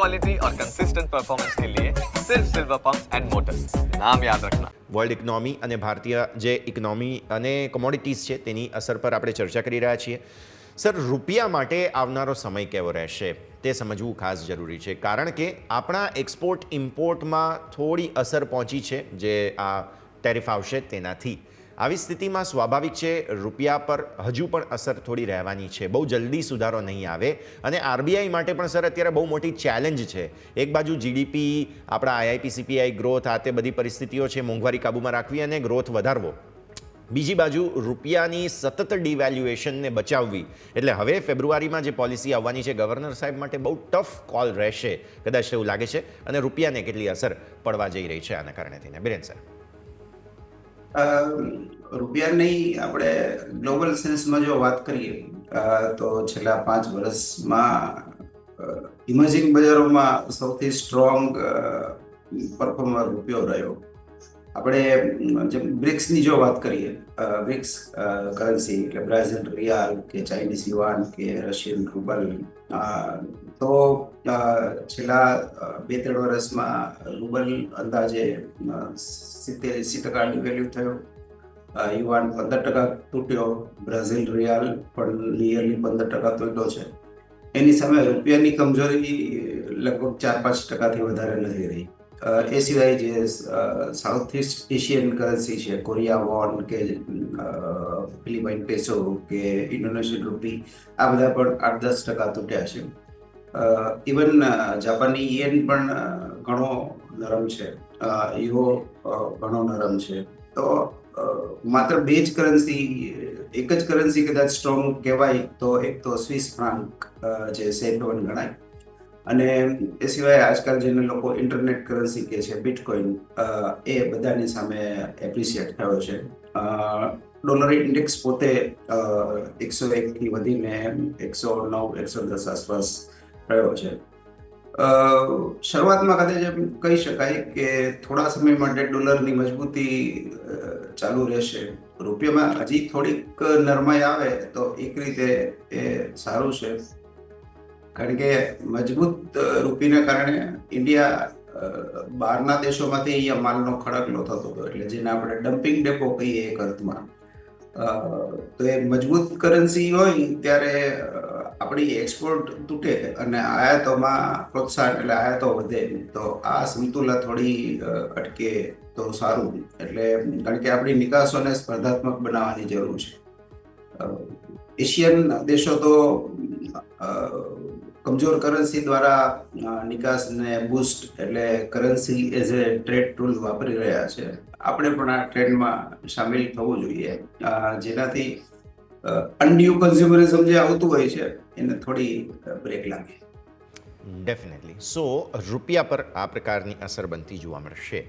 Quality और consistent performance के लिए सिर्फ सिल्वर पंप्स एंड मोटर्स नाम याद रखना વર્લ્ડ ઇકોનોમી અને ભારતીય જે ઇકોનોમી અને કોમોડિટીઝ છે તેની અસર પર આપણે ચર્ચા કરી રહ્યા છીએ સર રૂપિયા માટે આવનારો સમય કેવો રહેશે તે સમજવું ખાસ જરૂરી છે કારણ કે આપણા એક્સપોર્ટ ઇમ્પોર્ટમાં થોડી અસર પહોંચી છે જે આ ટેરિફ આવશે તેનાથી આવી સ્થિતિમાં સ્વાભાવિક છે રૂપિયા પર હજુ પણ અસર થોડી રહેવાની છે. બહુ જલ્દી સુધારો નહીં આવે અને આરબીઆઈ માટે પણ સર અત્યારે બહુ મોટી ચેલેન્જ છે. એક બાજુ જીડીપી આપણા આઈઆઈપી સીપીઆઈ ગ્રોથ આ તે બધી પરિસ્થિતિઓ છે મોંઘવારી કાબૂમાં રાખવી અને ગ્રોથ વધારવો. બીજી બાજુ રૂપિયાની સતત ડિવેલ્યુએશનને બચાવવી. એટલે હવે ફેબ્રુઆરીમાં જે પોલિસી આવવાની છે ગવર્નર સાહેબ માટે બહુ ટફ કોલ રહેશે. કદાચ એવું લાગે છે અને રૂપિયાને કેટલી અસર પડવા જઈ રહી છે આના કારણે થઈને બિરેન અ, રૂપિયાની આપણે ગ્લોબલ સેન્સમાં જો વાત કરીએ તો છેલ્લા પાંચ વર્ષમાં ઇમર્જિંગ બજારોમાં સૌથી સ્ટ્રોંગ પરફોર્મર રૂપિયો રહ્યો. આપણે જેમ બ્રિક્સની જો વાત કરીએ બ્રિક્સ કરન્સી એટલે બ્રાઝિલ, રિયાલ કે ચાઇનીઝ યુવાન કે રશિયન રૂબલ તો છેલ્લા બે ત્રણ વર્ષમાં રૂબલ અંદાજે સિત્તેર એંસી ટકા વેલ્યુ થયો. યુવાન પંદર ટકા તૂટ્યો, બ્રાઝિલ, રિયાલ પણ નિયરલી પંદર ટકા તૂટ્યો છે. એની સામે રૂપિયાની કમજોરી લગભગ ચાર પાંચ ટકાથી વધારે નથી રહી. એ સિવાય જે સાઉથ ઇસ્ટ એશિયન કરન્સી છે કોરિયા વોન કે ફિલિપાઇન પેસો કે ઇન્ડોનેશિયન રૂપી આ બધા પણ આઠ દસ ટકા તૂટ્યા છે. ઇવન જાપાની યેન પણ ઘણો નરમ છે. યુરો ઘણો નરમ છે. તો માત્ર બે જ કરન્સી એક જ કરન્સી કદાચ સ્ટ્રોંગ કહેવાય તો એક તો સ્વિસ ફ્રાન્ક જે સેફ વન ગણાય. અને એ સિવાય આજકાલ જેને લોકો ઇન્ટરનેટ કરન્સી કહે છે બિટકોઇન એ બધાની સામે એપ્રિશિએટ થયો છે. ડોલર ઇન્ડેક્સ પોતે એકસો એકથી વધીને એકસો નવ, એકસો દસ આસપાસ રહ્યો છે. શરૂઆતમાં કદાચ એમ કહી શકાય કે થોડા સમય માટે ડોલરની મજબૂતી ચાલુ રહેશે. રૂપિયામાં હજી થોડીક નરમાઈ આવે તો એક રીતે એ સારું છે. કારણ કે મજબૂત રૂપીને કારણે ઇન્ડિયા બહારના દેશોમાંથી અહીંયા માલનો ખડકલો થતો હતો. એટલે જેને આપણે ડમ્પિંગ ડેપો કહીએ એક અર્થમાં. તો એ મજબૂત કરન્સી હોય ત્યારે આપણી એક્સપોર્ટ તૂટે અને આયાતોમાં પ્રોત્સાહન, એટલે આયાતો વધે. તો આ સંતુલા થોડી અટકે તો સારું. એટલે કારણ કે આપણી નિકાસોને સ્પર્ધાત્મક બનાવવાની જરૂર છે. એશિયન દેશો તો કમજોર કરન્સી દ્વારા નિકાસને બૂસ્ટ એટલે currency as a trade tool વાપરી રહ્યા છે. આપણે પણ આ ટ્રેન્ડમાં સામેલ થવું જોઈએ. જેનાથી અનડ્યુ કન્ઝ્યુમરિઝમ જે આવતું હોય છે, એને થોડી બ્રેક લાગે. ડેફિનેટલી સો રૂપિયા પર આ પ્રકારની અસર બનતી જોવા મળશે.